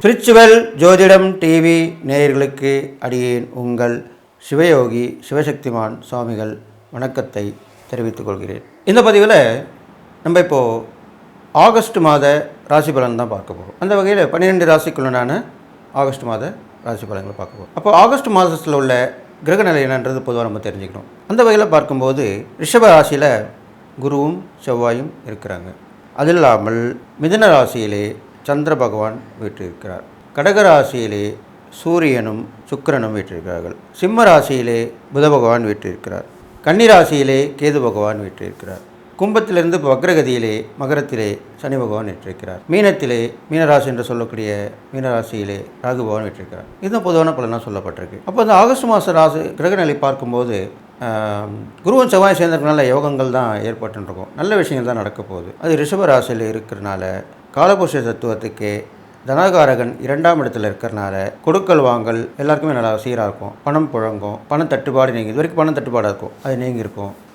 Spiritual ஜோதிடம் TV நேயர்களுக்கு அடியேன் உங்கள் சிவயோகி சிவசக்திமான் சுவாமிகள் வணக்கத்தை தெரிவித்துக் கொள்கிறேன். இந்த பதிவில் நம்ம இப்போது ஆகஸ்ட் மாத ராசி பலன் தான் பார்க்க போகிறோம் அந்த வகையில் பன்னிரெண்டு ராசிக்குள்ளனான ஆகஸ்ட் மாத ராசி பலன்களை பார்க்க போகிறோம் அப்போ ஆகஸ்ட் மாதத்தில் உள்ள கிரகநிலை என்னன்றது பொதுவாக நம்ம தெரிஞ்சுக்கணும். அந்த வகையில் பார்க்கும்போது ரிஷப ராசியில் குருவும் செவ்வாயும் இருக்கிறாங்க. அது இல்லாமல் மிதுன ராசியிலே சந்திர பகவான் வீற்றிருக்கிறார். கடக ராசியிலே சூரியனும் சுக்கிரனும் வீற்றிருக்கிறார்கள். சிம்ம ராசியிலே புத பகவான் வீற்றிருக்கிறார். கன்னிராசியிலே கேது பகவான் வீற்றிருக்கிறார். கும்பத்திலிருந்து வக்ரகதியிலே மகரத்திலே சனி பகவான் வீற்றிருக்கிறார். மீனத்திலே மீனராசி என்று சொல்லக்கூடிய மீனராசியிலே ராகு பகவான் வீற்றிருக்கிறார். இதுதான் பொதுவான பலனாக சொல்லப்பட்டிருக்கு. அப்போ அந்த ஆகஸ்ட் மாத ராசி கிரகநிலை பார்க்கும்போது குருவும் செவ்வாய் சேர்ந்ததுனால யோகங்கள் தான் ஏற்பட்டுருக்கும் நல்ல விஷயங்கள் தான் நடக்க போகுது. அது ரிஷப ராசியில் இருக்கிறனால காலபோஷ தத்துவத்துக்கு தனகாரகன் இரண்டாம் இடத்துல இருக்கிறனால கொடுக்கல் வாங்கல் எல்லாருக்குமே நல்லா சீராக இருக்கும். பணம் புழங்கும். பணம் தட்டுப்பாடு நீங்கள் இது வரைக்கும் பணம் தட்டுப்பாடாக இருக்கும். அது நீங்கள் இருக்கும்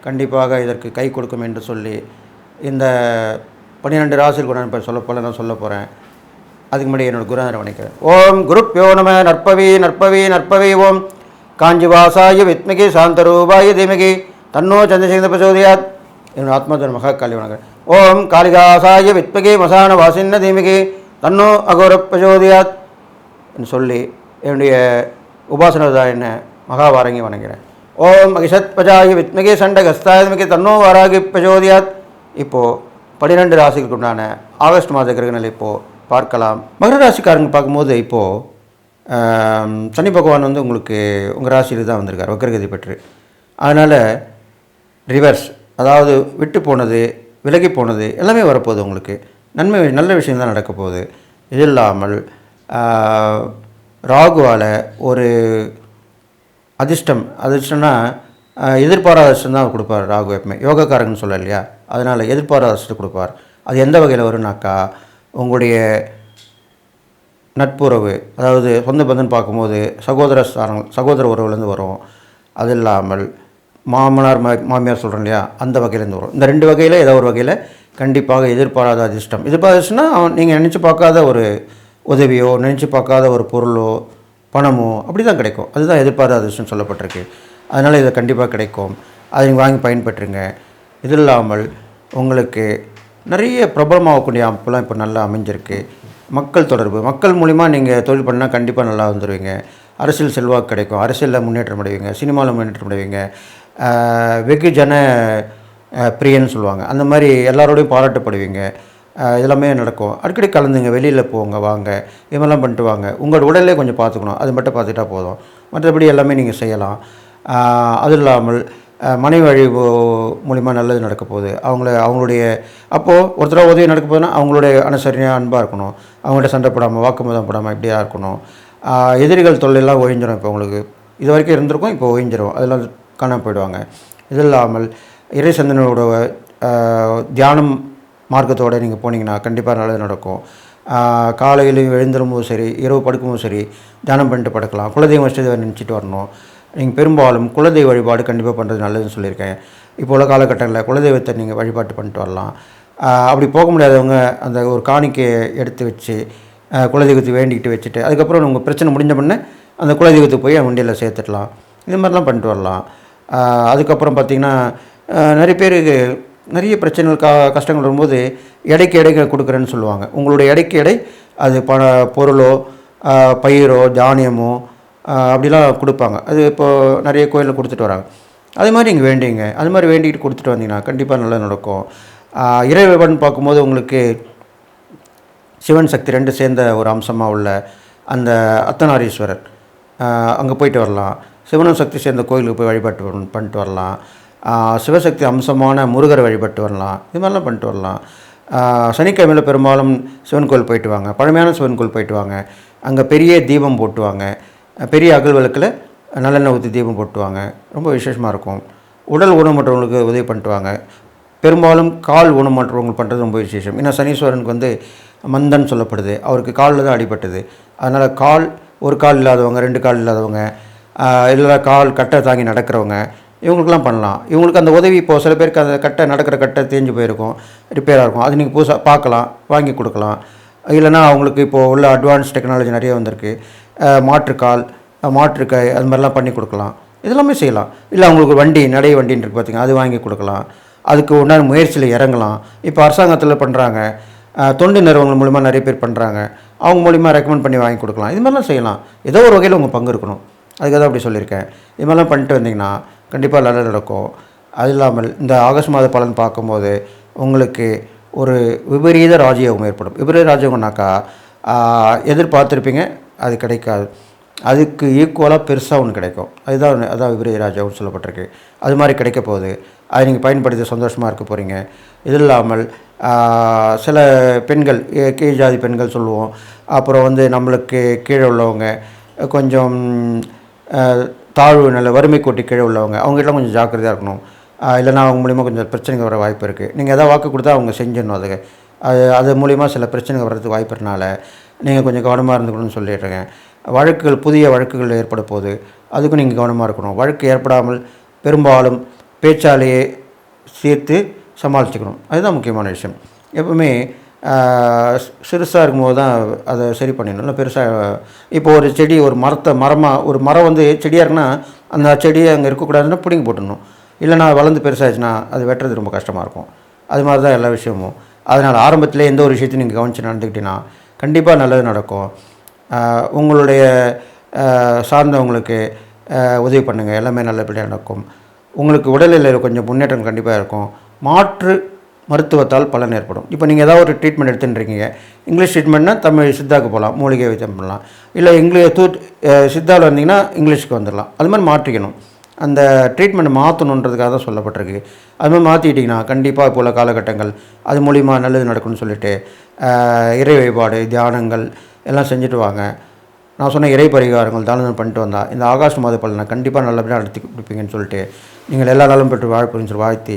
கண்டிப்பாக இதற்கு கை கொடுக்கும் என்று சொல்லி இந்த பன்னிரெண்டு ராசியில் கூட இப்போ சொல்ல போல நான் சொல்ல போகிறேன் அதுக்கு முன்னாடி என்னோட குருநாதரை வணக்கிறேன் ஓம் குருப்பியோ நம நற்பவி நற்பவி நற்பவி ஓம். காஞ்சிவாசாய வித்மகி சாந்தரூபாய தீமகி தன்னோ சந்திரசேகர பிரச்சோதயாத் என்னோட ஆத்மதன் மகா காளி வணக்கம். ஓம் காளிகாசாய வித்மகி மசான வாசின்ன தீமகி தன்னோ அகோர பிரச்சோதயாத் என்று சொல்லி என்னுடைய உபாசனதா என்ன மகாவாரங்கி வணங்குகிறேன் ஓம் அகிஷத் வித்மகே வித்மகி சண்டகஸ்தாயமிகி தன்னோ வாராகி பிரச்சோதயாத். இப்போது பன்னிரெண்டு ராசிகளுக்கு உண்டான ஆகஸ்ட் மாத கிரகநிலை இப்போது பார்க்கலாம். மகர ராசிக்காரங்க பார்க்கும்போது இப்போது சனி பகவான் வந்து உங்களுக்கு உங்கள் ராசியில் தான் வந்திருக்கார் வக்கரகதி பெற்று. அதனால் ரிவர்ஸ் அதாவது விட்டு போனது விலகி போனது எல்லாமே வரப்போகுது உங்களுக்கு. நன்மை நல்ல விஷயம் தான் நடக்க போகுது. இது இல்லாமல் ராகுவால் ஒரு அதிர்ஷ்டம். அதிர்ஷ்டம்னா எதிர்பாராத அதிர்ஷ்டம் தான் கொடுப்பார் ராகு எப்பவுமே. யோகக்காரங்கன்னு சொல்ல இல்லையா? அதனால் எதிர்பாராத அதிர்ஷ்டம் கொடுப்பார். அது எந்த வகையில் வரும்னாக்கா உங்களுடைய நட்புறவு அதாவது சொந்த பந்தன் பார்க்கும்போது சகோதர ஸ்தானம் சகோதர உறவுலேருந்து வரும். அது இல்லாமல் மாமனார் மாமியார் சொல்கிறோம் இல்லையா? அந்த வகையிலேருந்து வரும். இந்த ரெண்டு வகையில் ஏதோ ஒரு வகையில் கண்டிப்பாக எதிர்பாராத அதிர்ஷ்டம். எதிர்பாராத அதிர்ஷ்டம்னா அவன் நீங்கள் நினச்சி பார்க்காத ஒரு உதவியோ நினச்சி பார்க்காத ஒரு பொருளோ பணமோ அப்படி தான் கிடைக்கும். அதுதான் எதிர்பாராத அதிர்ஷ்டம் சொல்லப்பட்டிருக்கு. அதனால் இது கண்டிப்பாக கிடைக்கும். அதை நீங்கள் வாங்கி பயன்பெற்றுங்க இது இல்லாமல் உங்களுக்கு நிறைய பிரபலமாகக்கூடிய அமைப்புலாம் இப்போ நல்லா அமைஞ்சிருக்கு. மக்கள் தொடர்பு. மக்கள் மூலிமா நீங்கள் தொழில் பண்ணால் கண்டிப்பாக நல்லா வந்துடுவீங்க அரசியல் செல்வாக்கு கிடைக்கும். அரசியலில் முன்னேற்றம் அடைவீங்க. சினிமாவில் முன்னேற்றம் அடைவீங்க. வெகுஜன பிரியன்னு சொல்லுவாங்க. அந்த மாதிரி எல்லாரோடையும் பாராட்டப்படுவீங்க. இதெல்லாமே நடக்கும். அடிக்கடி கலந்துங்க வெளியில் போங்க வாங்க. இது மாதிரிலாம் பண்ணிட்டு வாங்க. உங்களோட உடலே கொஞ்சம் பார்த்துக்கணும். அது மட்டும் பார்த்துட்டா போதும். மற்றபடி எல்லாமே நீங்கள் செய்யலாம். அது இல்லாமல் மனைவி வழி மூலிமா நல்லது நடக்க போகுது. அவங்கள அவங்களுடைய அப்போது ஒருத்தர உதவி நடக்க போகுதுன்னா அவங்களுடைய அனுசரணையாக அன்பாக இருக்கணும். அவங்கள்ட்ட சண்டை போடாமல் படாமல் போடாமல் இருக்கணும். எதிரிகள் தொல்லையெல்லாம் ஒழிஞ்சிடும் இப்போ உங்களுக்கு. இது வரைக்கும் இருந்திருக்கும் இப்போ ஒழிஞ்சிரும். அதெல்லாம் காணாம போயிடுவாங்க. இது இல்லாமல் இறை சந்தனோட தியானம் மார்க்கத்தோடு நீங்கள் போனீங்கன்னா கண்டிப்பாக நல்லது நடக்கும். காலையிலும் எழுந்திரும்போது சரி இரவு படுக்கும்போது சரி தியானம் பண்ணிட்டு படுக்கலாம். குலதெய்வம் இஷ்டத்தை நினச்சிட்டு வரணும். நீங்கள் பெரும்பாலும் குலதெய்வ வழிபாடு கண்டிப்பாக பண்ணுறது நல்லதுன்னு சொல்லியிருக்கேன். இப்போ உள்ள காலகட்டங்களில் குலதெய்வத்தை நீங்கள் வழிபாட்டு பண்ணிட்டு வரலாம். அப்படி போக முடியாதவங்க அந்த ஒரு காணிக்கையை எடுத்து வச்சு குலதெய்வத்தை வேண்டிக்கிட்டு வச்சுட்டு அதுக்கப்புறம் உங்கள் பிரச்சனை முடிஞ்ச முன்னே அந்த குலதெய்வத்துக்கு போய் வண்டியில் சேர்த்துடலாம். இது மாதிரிலாம் பண்ணிட்டு வரலாம். அதுக்கப்புறம் பார்த்திங்கன்னா நிறைய பேருக்கு நிறைய பிரச்சனைகள் க கஷ்டங்கள் வரும்போது எடைக்கு எடைகள் கொடுக்குறேன்னு சொல்லுவாங்க. உங்களுடைய எடைக்கு எடை அது ப பொருளோ பயிரோ தானியமோ அப்படிலாம் கொடுப்பாங்க. அது இப்போது நிறைய கோயிலில் கொடுத்துட்டு வராங்க. அதே மாதிரி நீங்கள் வேண்டிங்க. அது மாதிரி வேண்டிக்கிட்டு கொடுத்துட்டு வந்தீங்கன்னா கண்டிப்பாக நல்லா நடக்கும். இறைவன் பார்க்கும்போது உங்களுக்கு சிவன் சக்தி ரெண்டு சேர்ந்த ஒரு அம்சமாக உள்ள அந்த அத்தனாரீஸ்வரர் அங்கே போயிட்டு வரலாம். சிவனும் சக்தி சேர்ந்த கோயிலுக்கு போய் வழிபாட்டு பண்ணிட்டு வரலாம். சிவசக்தி அம்சமான முருகரை வழிபட்டு வரலாம். இது மாதிரிலாம் பண்ணிட்டு வரலாம். சனிக்கிழமையில் பெரும்பாலும் சிவன் கோயில் போயிட்டு வாங்க. பழமையான சிவன் கோயில் போயிட்டு வாங்க. அங்கே பெரிய தீபம் போட்டுவாங்க. பெரிய அகல் விளக்கில் நல்லெண்ணெய் ஊற்றி தீபம் போட்டுவாங்க. ரொம்ப விசேஷமாக இருக்கும். உடல் ஊனமற்றவங்களுக்கு உதவி பண்ணிட்டு வாங்க. பெரும்பாலும் கால் ஊனமற்றவங்களுக்கு பண்ணுறது ரொம்ப விசேஷம். ஏன்னா சனீஸ்வரனுக்கு வந்து மந்தன் சொல்லப்படுது. அவருக்கு காலில் தான் அடிபட்டது. அதனால் கால் ஒரு கால் இல்லாதவங்க ரெண்டு கால் இல்லாதவங்க இல்லை கால் கட்டை தாங்கி நடக்கிறவங்க இவங்களுக்குலாம் பண்ணலாம். இவங்களுக்கு அந்த உதவி இப்போ சில பேருக்கு அந்த கட்டை நடக்கிற கட்டை தேஞ்சு போயிருக்கும் ரிப்பேராக இருக்கும். அது நீங்கள் புதுசாக பார்க்கலாம் வாங்கி கொடுக்கலாம். இல்லைன்னா அவங்களுக்கு இப்போது உள்ள அட்வான்ஸ் டெக்னாலஜி நிறைய வந்திருக்கு. மாற்று மாற்றுக்கால் மாற்று கை அது மாதிரிலாம் பண்ணி கொடுக்கலாம். இதெல்லாமே செய்யலாம். இல்லை அவங்களுக்கு வண்டி நடை வண்டின்னு இருக்கு பார்த்தீங்க அது வாங்கி கொடுக்கலாம். அதுக்கு உண்டான முயற்சியில் இறங்கலாம். இப்போ அரசாங்கத்தில் பண்ணுறாங்க தொண்டு நிறுவனங்கள் மூலிமா நிறைய பேர் பண்ணுறாங்க அவங்க மூலிமா ரெக்கமெண்ட் பண்ணி வாங்கி கொடுக்கலாம். இது மாதிரிலாம் செய்யலாம். ஏதோ ஒரு வகையில் உங்கள் பங்கு இருக்கணும். அதுக்காக தான் அப்படி சொல்லியிருக்கேன். இது மாதிரிலாம் பண்ணிட்டு வந்தீங்கன்னா கண்டிப்பாக நல்லது நடக்கும். அது இல்லாமல் இந்த ஆகஸ்ட் மாத பலன் பார்க்கும்போது உங்களுக்கு ஒரு விபரீத ராஜயோகம் ஏற்படும். விபரீத ராஜயோகம்னாக்கா எதிர்பார்த்துருப்பீங்க அது கிடைக்காது. அதுக்கு ஈக்குவலாக பெருசாக ஒன்று கிடைக்கும். அதுதான் அதான் விபரீத ராஜாவும் சொல்லப்பட்டிருக்கு. அது மாதிரி கிடைக்க போகுது. அதை நீங்கள் பயன்படுத்தி சந்தோஷமாக இருக்க போகிறீங்க இது இல்லாமல் சில பெண்கள் கீழ் ஜாதி பெண்கள் சொல்லுவோம். அப்புறம் வந்து நம்மளுக்கு கீழே உள்ளவங்க கொஞ்சம் தாழ்வு நல்ல வறுமை கோட்டி கீழே உள்ளவங்க அவங்ககிட்ட கொஞ்சம் ஜாக்கிரதையாக இருக்கணும். இல்லைனா இல்லைன்னா அவங்க மூலிமா கொஞ்சம் பிரச்சனைகள் வர வாய்ப்பு இருக்குது நீங்கள் எதாவது வாக்கு கொடுத்தா அவங்க செஞ்சிடணும் அதுக்கு. அது அது மூலிமா சில பிரச்சனைகள் வர்றதுக்கு வாய்ப்பு இருக்கனால நீங்கள் கொஞ்சம் கவனமாக இருந்துக்கணும்னு சொல்லிடுறேங்க. வழக்குகள் புதிய வழக்குகள் ஏற்பட போகுது. அதுக்கும் நீங்கள் கவனமாக இருக்கணும். வழக்கு ஏற்படாமல் பெரும்பாலும் பேச்சாலேயே சேர்த்து சமாளிச்சுக்கணும். அதுதான் முக்கியமான விஷயம். எப்பவுமே சிறுசாக இருக்கும்போது தான் அதை சரி பண்ணிடணும். இல்லை பெருசாக இப்போ ஒரு செடி ஒரு மரத்தை மரமாக ஒரு மரம் வந்து செடியாக இருக்குன்னா அந்த செடியை அங்கே இருக்கக்கூடாதுன்னா பிடிங்கி போட்டுடணும். இல்லைனா வளர்ந்து பெருசாகிடுச்சுன்னா அது வெட்டுறது ரொம்ப கஷ்டமாக இருக்கும். அது மாதிரி தான் எல்லா விஷயமும். அதனால் ஆரம்பத்தில் எந்த ஒரு விஷயத்தையும் நீங்கள் கவனித்து நடந்துக்கிட்டீங்கன்னா கண்டிப்பாக நல்லது நடக்கும். உங்களுடைய சார்ந்தவங்களுக்கு உதவி பண்ணுங்கள் எல்லாமே நல்லபடியாக நடக்கும். உங்களுக்கு உடல்நிலையில் கொஞ்சம் முன்னேற்றம் கண்டிப்பாக இருக்கும். மாற்று மருத்துவத்தால் பலன் ஏற்படும். இப்போ நீங்கள் ஏதாவது ஒரு ட்ரீட்மெண்ட் எடுத்துட்டுருக்கீங்க. இங்கிலீஷ் ட்ரீட்மெண்ட்னா தமிழ் சித்தாவுக்கு போகலாம் மூலிகை வைத்தியம் பண்ணலாம். இல்லை இங்கிலீஷ் தூ சித்தாவில் வந்தீங்கன்னா இங்கிலீஷ்க்கு வந்துடலாம். அது மாதிரி மாற்றிக்கணும். அந்த ட்ரீட்மெண்ட் மாற்றணுன்றதுக்காக தான் சொல்லப்பட்டிருக்கு. அது மாதிரி மாற்றிக்கிட்டிங்கன்னா கண்டிப்பாக இப்போ உள்ள காலகட்டங்கள் அது மூலிமா நல்லது நடக்கும்னு சொல்லிட்டு இறை வழிபாடு தியானங்கள் எல்லாம் செஞ்சுட்டு வாங்க. நான் சொன்ன இறை பரிகாரங்கள் தானம் பண்ணிட்டு வந்தால் இந்த ஆகாஷ் மாத பலனை கண்டிப்பாக நல்லபடியாக நடத்தி கொடுப்பீங்கன்னு சொல்லிட்டு நீங்கள் எல்லா நாளும் பெற்று வாழ்ப்புன்னு சொல்லி வாழ்த்தி